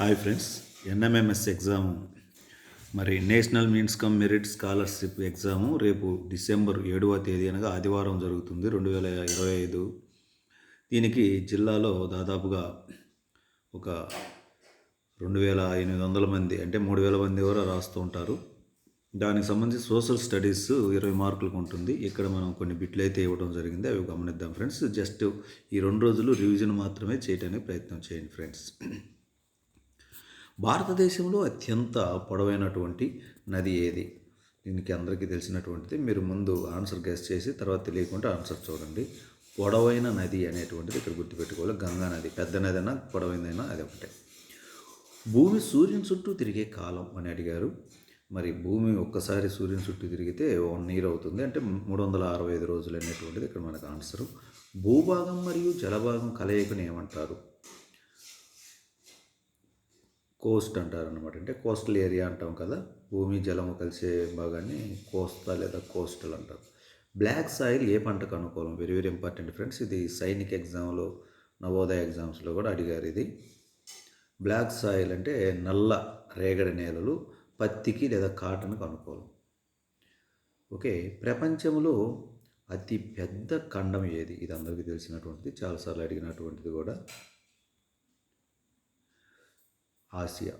Hi friends NMMS exam. మరి national means cum merit scholarship exam రేపు December ఏడవ తేదీ అనగా ఆదివారం జరుగుతుంది రెండు వేల ఇరవై ఐదు. దీనికి జిల్లాలో దాదాపుగా ఒక రెండు వేల ఎనిమిది వందల మంది అంటే మూడు వేల మంది వరకు రాస్తూ ఉంటారు. దానికి సంబంధించి సోషల్ స్టడీస్ ఇరవై మార్కులకు ఉంటుంది. ఇక్కడ మనం కొన్ని బిట్లు అయితే ఇవ్వడం జరిగింది అవి గమనిద్దాం ఫ్రెండ్స్. జస్ట్ ఈ రెండు రోజులు రివిజన్ మాత్రమే చేయడానికి ప్రయత్నం చేయండి ఫ్రెండ్స్. భారతదేశంలో అత్యంత పొడవైనటువంటి నది ఏది? దీనికి అందరికీ తెలిసినటువంటిది మీరు ముందు ఆన్సర్ గెస్ చేసి తర్వాత తెలియకుండా ఆన్సర్ చూడండి. పొడవైన నది అనేటువంటిది ఇక్కడ గుర్తుపెట్టుకోవాలి. గంగా నది పెద్ద నది అయినా పొడవైందైనా అది ఒకటే. భూమి సూర్యుని చుట్టూ తిరిగే కాలం అని అడిగారు. మరి భూమి ఒక్కసారి సూర్యుని చుట్టూ తిరిగితే వన్ ఇయర్ అవుతుంది. అంటే మూడు వందల అరవై ఐదు రోజులు అనేటువంటిది ఇక్కడ మనకు ఆన్సరు భూభాగం మరియు జలభాగం కలయికను ఏమంటారు? కోస్ట్ అంటారు అనమాట అంటే కోస్టల్ ఏరియా అంటాం కదా భూమి జలము కలిసే భాగాన్ని కోస్తా లేదా కోస్టల్ అంటారు. బ్లాక్ సాయిల్ ఏ పంటకు అనుకూలం? వెరీ వెరీ ఇంపార్టెంట్ ఫ్రెండ్స్ ఇది సైనిక్ ఎగ్జామ్లో నవోదయ ఎగ్జామ్స్లో కూడా అడిగారు ఇది. బ్లాక్ సాయిల్ అంటే నల్ల రేగడి నేలలు పత్తికి లేదా కాటన్కు అనుకూలం. ఓకే ప్రపంచంలో అతి పెద్ద ఖండం ఏది? ఇది అందరికీ తెలిసినటువంటిది చాలాసార్లు అడిగినటువంటిది కూడా. ఆసియా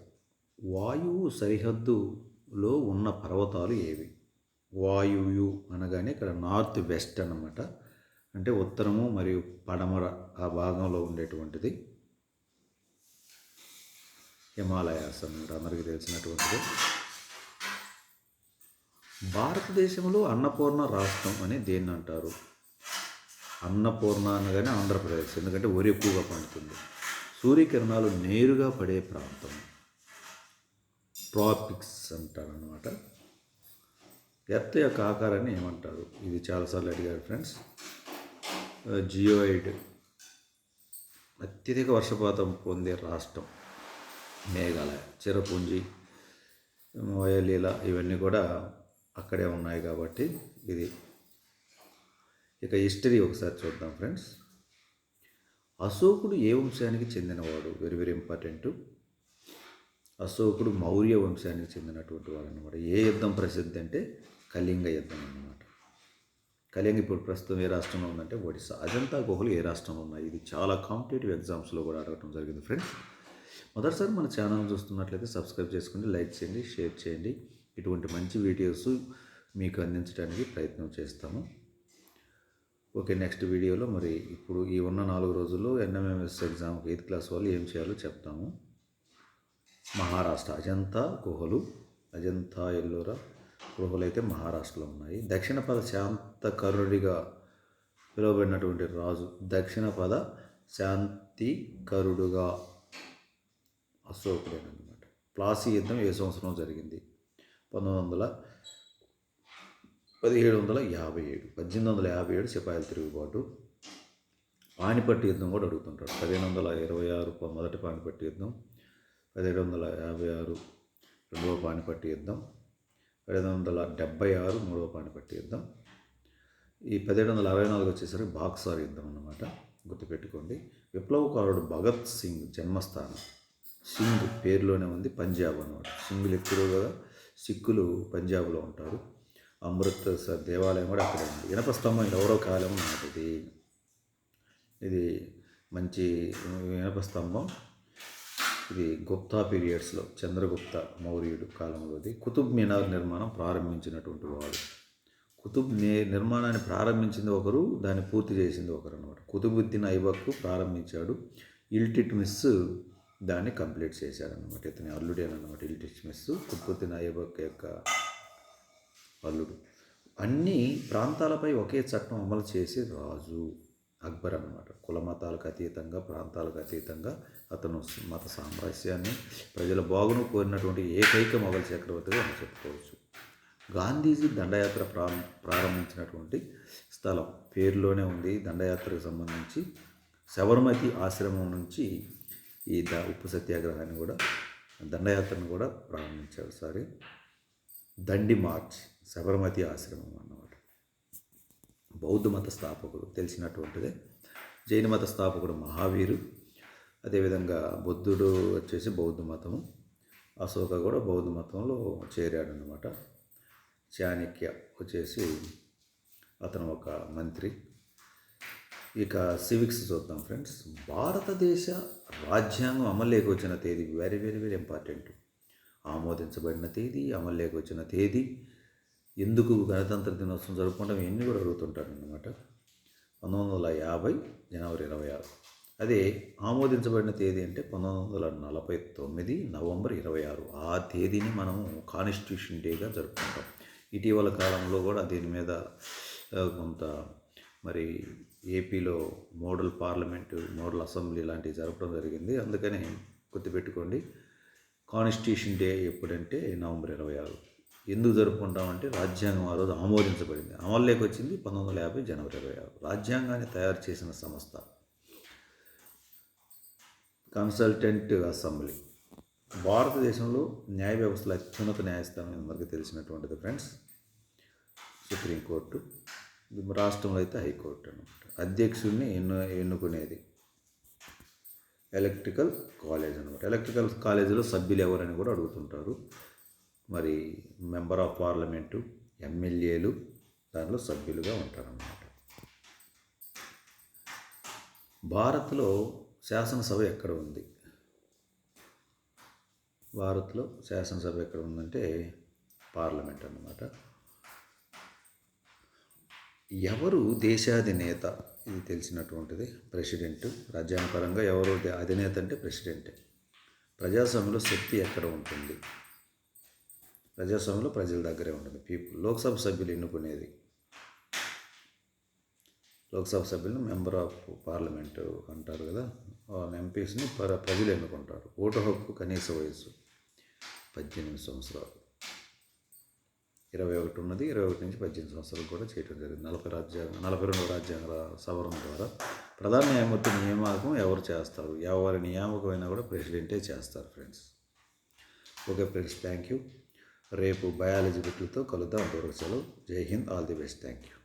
వాయువు సరిహద్దులో ఉన్న పర్వతాలు ఏవి? వాయువు అనగానే ఇక్కడ నార్త్ వెస్ట్ అన్నమాట. అంటే ఉత్తరము మరియు పడమర ఆ భాగంలో ఉండేటువంటిది. హిమాలయాస్ అన్నమాట అందరికీ తెలిసినటువంటిది. భారతదేశంలో అన్నపూర్ణ రాష్ట్రం అని దేన్ని అంటారు? అన్నపూర్ణ అనగానే ఆంధ్రప్రదేశ్ ఎందుకంటే వరి ఎక్కువగా పండుతుంది. సూర్యకిరణాలు నేరుగా పడే ప్రాంతం. ట్రాపిక్స్ అంటారనమాట ఎర్త్ యొక్క ఆకారాన్ని ఏమంటారు? ఇది చాలాసార్లు అడిగారు ఫ్రెండ్స్. జియోయిడ్. అత్యధిక వర్షపాతం పొందే రాష్ట్రం. మేఘాలయ చిరపుంజి వయలీల ఇవన్నీ కూడా అక్కడే ఉన్నాయి కాబట్టి ఇది. ఇక హిస్టరీ ఒకసారి చూద్దాం ఫ్రెండ్స్. అశోకుడు ఏ వంశానికి చెందినవాడు? వెరీ వెరీ ఇంపార్టెంట్ అశోకుడు మౌర్య వంశానికి చెందినటువంటి వాడు అనమాట ఏ యుద్ధం ప్రసిద్ధి అంటే కళింగ యుద్ధం అన్నమాట. కళింగ ఇప్పుడు ప్రస్తుతం ఏ రాష్ట్రంలో ఉందంటే ఒడిశా. అజంతా గుహలు ఏ రాష్ట్రంలో ఉన్నాయి? ఇది చాలా కాంపిటేటివ్ ఎగ్జామ్స్లో కూడా అడగటం జరిగింది ఫ్రెండ్స్ మొదటిసారి మన ఛానల్ చూస్తున్నట్లయితే సబ్స్క్రైబ్ చేసుకోండి లైక్ చేయండి షేర్ చేయండి. ఇటువంటి మంచి వీడియోస్ మీకు అందించడానికి ప్రయత్నం చేస్తాము. ఓకే నెక్స్ట్ వీడియోలో మరి ఇప్పుడు ఈ ఉన్న నాలుగు రోజుల్లో ఎన్ఎంఎంఎస్ ఎగ్జామ్కి ఎయిత్ క్లాస్ వాళ్ళు ఏం చేయాలో చెప్తాము. మహారాష్ట్ర అజంతా గుహలు అజంతా ఎల్లోరా గుహలు అయితే మహారాష్ట్రలో ఉన్నాయి. దక్షిణ పద శాంత కరుడిగా పిలువబడినటువంటి రాజు దక్షిణ పద శాంతి కరుడుగా అశోకుడేనమాట ప్లాసీ యుద్ధం ఏ సంవత్సరం జరిగింది? పంతొమ్మిది వందల పదిహేడు వందల యాభై ఏడు. పద్దెనిమిది వందల యాభై ఏడు సిపాయిల తిరుగుబాటు. పానిపట్టు యుద్ధం కూడా అడుగుతుంటాడు. పదిహేను వందల ఇరవై ఆరు మొదటి పానిపట్టు యుద్ధం. పదిహేడు వందల యాభై ఆరు రెండవ పానిపట్టు యుద్ధం. పదిహేను వందల డెబ్బై ఆరు మూడవ పానిపట్టు యుద్ధం. ఈ పదిహేడు వందల అరవై నాలుగు వచ్చేసరికి బాక్సార్ యుద్ధం అన్నమాట. గుర్తుపెట్టుకోండి. విప్లవకారుడు భగత్ సింగ్ జన్మస్థానం. సింగ్ పేరులోనే ఉంది పంజాబ్ అన్నమాట. సింగులు ఎక్కువగా సిక్కులు పంజాబ్లో ఉంటారు. అమృత్సర్ దేవాలయం కూడా అక్కడే ఉంది. ఇనప స్తంభం ఎవరో కాలం నాటిది. ఇది మంచి ఇనప స్తంభం. ఇది గుప్తా పీరియడ్స్లో చంద్రగుప్త మౌర్యుడు కాలంలోది. కుతుబ్ మినార్ నిర్మాణం ప్రారంభించినటువంటి వాడు. కుతుబ్ నిర్మాణాన్ని ప్రారంభించింది ఒకరు దాన్ని పూర్తి చేసింది ఒకరు అనమాట కుతుబుద్దీన్ ఐబక్ ప్రారంభించాడు. ఇల్టిట్ మిస్ దాన్ని కంప్లీట్ చేశాడనమాట ఇతని అల్లుడేనమాట ఇల్టిట్ మిస్ కుతుబుద్దీన్ ఐబక్ యొక్క అల్లుడు. అన్ని ప్రాంతాలపై ఒకే చట్టం అమలు చేసే రాజు అక్బర్ అనమాట కుల మతాలకు అతీతంగా ప్రాంతాలకు అతీతంగా అతను మత సామరస్యాన్ని ప్రజల బాగును కోరినటువంటి ఏకైక మొఘల్ చక్రవర్తిగా మనం చెప్పుకోవచ్చు. గాంధీజీ దండయాత్ర ప్రా ప్రారంభించినటువంటి స్థలం పేరులోనే ఉంది. దండయాత్రకు సంబంధించి శబర్మతి ఆశ్రమం నుంచి ఈ ద ఉప్పు సత్యాగ్రహాన్ని కూడా దండయాత్రను కూడా ప్రారంభించారు సారీ దండి మార్చ్. శబరమతి ఆశ్రమం అన్నమాట. బౌద్ధ మత స్థాపకుడు తెలిసినటువంటిదే. జైన మత స్థాపకుడు మహావీరు. అదేవిధంగా బుద్ధుడు వచ్చేసి బౌద్ధ మతము. అశోక కూడా బౌద్ధ మతంలో చేరాడు అనమాట చాణక్య వచ్చేసి అతను ఒక మంత్రి. ఇక సివిక్స్ చూద్దాం ఫ్రెండ్స్. భారతదేశ రాజ్యాంగం అమల్లోకి వచ్చిన తేదీ వెరీ వెరీ వెరీ ఇంపార్టెంట్ ఆమోదించబడిన తేదీ అమల్లోకి వచ్చిన తేదీ ఎందుకు గణతంత్ర దినోత్సవం జరుపుకుంటాం? ఇవన్నీ కూడా అడుగుతుంటారు అనమాట పంతొమ్మిది వందల యాభై జనవరి ఇరవై ఆరు. అదే ఆమోదించబడిన తేదీ అంటే పంతొమ్మిది వందల నలభై తొమ్మిది నవంబర్ ఇరవై ఆరు. ఆ తేదీని మనము కాన్స్టిట్యూషన్ డేగా జరుపుకుంటాం. ఇటీవల కాలంలో కూడా దీని మీద కొంత మరి ఏపీలో మోడల్ పార్లమెంటు మోడల్ అసెంబ్లీ లాంటివి జరపడం జరిగింది. అందుకని గుర్తుపెట్టుకోండి కాన్స్టిట్యూషన్ డే ఎప్పుడంటే నవంబర్ ఇరవై ఆరు. ఎందుకు జరుపుకుంటామంటే రాజ్యాంగం ఆ రోజు ఆమోదించబడింది. అమల్లోకి వచ్చింది పంతొమ్మిది వందల యాభై జనవరి ఇరవై ఆరు. రాజ్యాంగాన్ని తయారు చేసిన సంస్థ. Consultant assembly. భారతదేశంలో న్యాయ వ్యవస్థలో అత్యున్నత న్యాయస్థానం అందరికీ తెలిసినటువంటిది ఫ్రెండ్స్. సుప్రీంకోర్టు. రాష్ట్రంలో అయితే హైకోర్టు అనమాట అధ్యక్షుడిని ఎన్ను ఎన్నుకునేది. ఎలక్ట్రికల్ కాలేజ్ అనమాట ఎలక్ట్రికల్ కాలేజీలో సభ్యులు ఎవరని కూడా అడుగుతుంటారు. మరి మెంబర్ ఆఫ్ పార్లమెంటు ఎమ్మెల్యేలు దానిలో సభ్యులుగా ఉంటారన్నమాట. భారత్లో శాసనసభ ఎక్కడ ఉంది? భారత్లో శాసనసభ ఎక్కడ ఉందంటే పార్లమెంట్ అన్నమాట. ఎవరు దేశాధినేత ఇది తెలిసినటువంటిది. ప్రెసిడెంట్ రాజ్యాంగపరంగా ఎవరు అధినేత అంటే ప్రెసిడెంటే. ప్రజాస్వామ్యంలో శక్తి ఎక్కడ ఉంటుంది? ప్రజాస్వామ్యంలో ప్రజల దగ్గరే ఉంటుంది. పీపుల్ లోక్సభ సభ్యులు ఎన్నుకునేది? లోక్సభ సభ్యులను మెంబర్ ఆఫ్ పార్లమెంట్ అంటారు కదా ఎంపీస్ని ప్ర ప్రజలు ఎన్నుకుంటారు. ఓటు హక్కు కనీస వయసు పద్దెనిమిది సంవత్సరాలు. ఇరవై ఒకటి ఉన్నది ఇరవై ఒకటి నుంచి పద్దెనిమిది సంవత్సరాలు కూడా చేయడం జరిగింది. నలభై రాజ్యాంగ నలభై రెండు రాజ్యాంగ సవరణ ద్వారా ప్రధాన న్యాయమూర్తి నియామకం ఎవరు చేస్తారు? ఎవరి నియామకమైనా కూడా ప్రెసిడెంటే చేస్తారు friends. Okay friends thank you రేపు బయాలజీ బుక్లతో కలుద్దాం. అంతవరకు జై Hind. All the best. Thank you